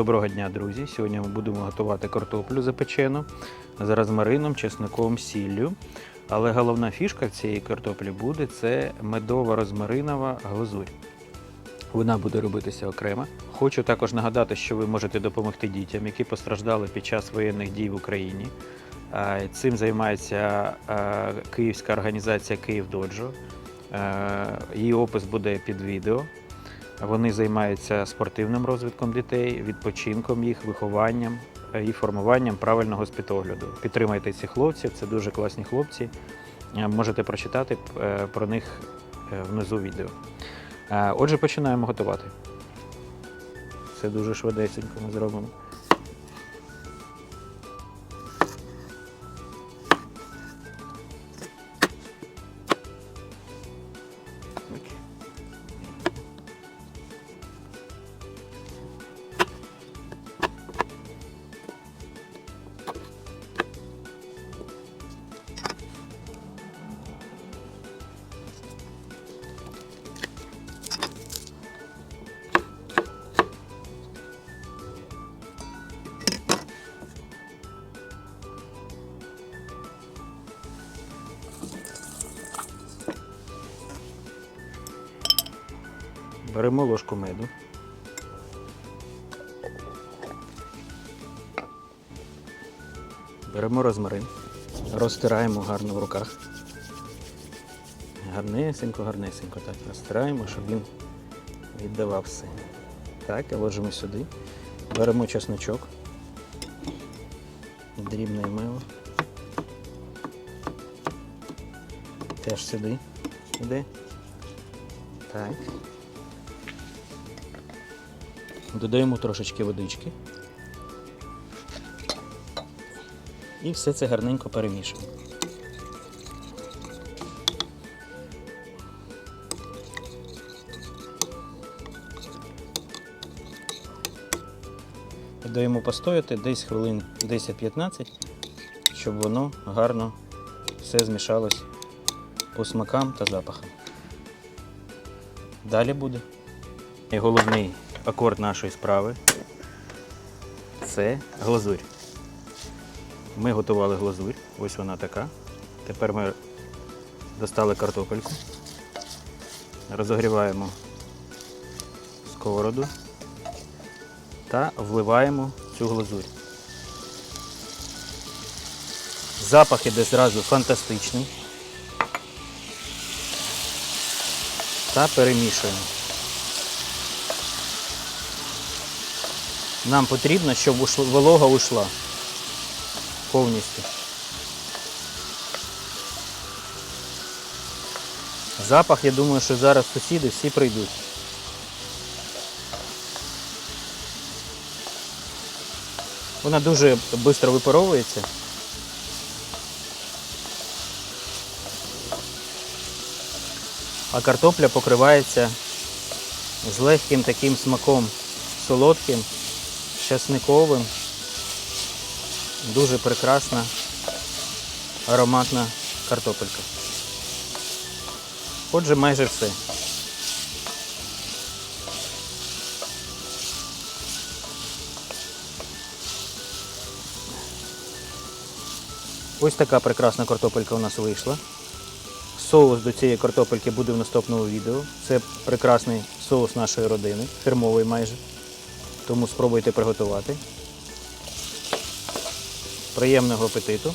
Доброго дня, друзі! Сьогодні ми будемо готувати картоплю запечену з розмарином, чесником, сіллю. Але головна фішка цієї картоплі буде це медова розмаринова глазурь. Вона буде робитися окремо. Хочу також нагадати, що ви можете допомогти дітям, які постраждали під час воєнних дій в Україні. Цим займається київська організація Київ Доджо. Її опис буде під відео. Вони займаються спортивним розвитком дітей, відпочинком їх, вихованням е, і формуванням правильного спітогляду. Підтримайте цих хлопців, це дуже класні хлопці. Е, Можете прочитати е, про них внизу відео. Отже, починаємо готувати. Це дуже швидесенько ми зробимо. Беремо ложку меду. Беремо розмарин, розтираємо гарно в руках. Гарнесенько, гарнесенько так розтираємо, щоб він віддавав все. Так, ложимо сюди. Беремо чесночок. Дрібне мило. Теж сюди. Іде. Так. Додаємо трошечки водички. І все це гарненько перемішуємо. Даємо постояти десь хвилин 10-15, щоб воно гарно все змішалось по смакам та запахам. Далі буде. І головний акорд нашої справи це глазурь. Ми готували глазурь, ось вона така. Тепер ми достали картопельку, розогріваємо сковороду та вливаємо цю глазурь. Запах іде зразу фантастичний. Та перемішуємо. Нам потрібно, щоб волога ушла повністю. Запах, я думаю, що зараз сусіди всі прийдуть. Вона дуже швидко випаровується. А картопля покривається з легким таким смаком солодким, часниковим. Дуже прекрасна ароматна картопелька. Отже, майже все. Ось така прекрасна картопелька у нас вийшла. Соус до цієї картопельки буде в наступному відео. Це прекрасний соус нашої родини, фірмовий майже. Тому спробуйте приготувати. Приємного апетиту.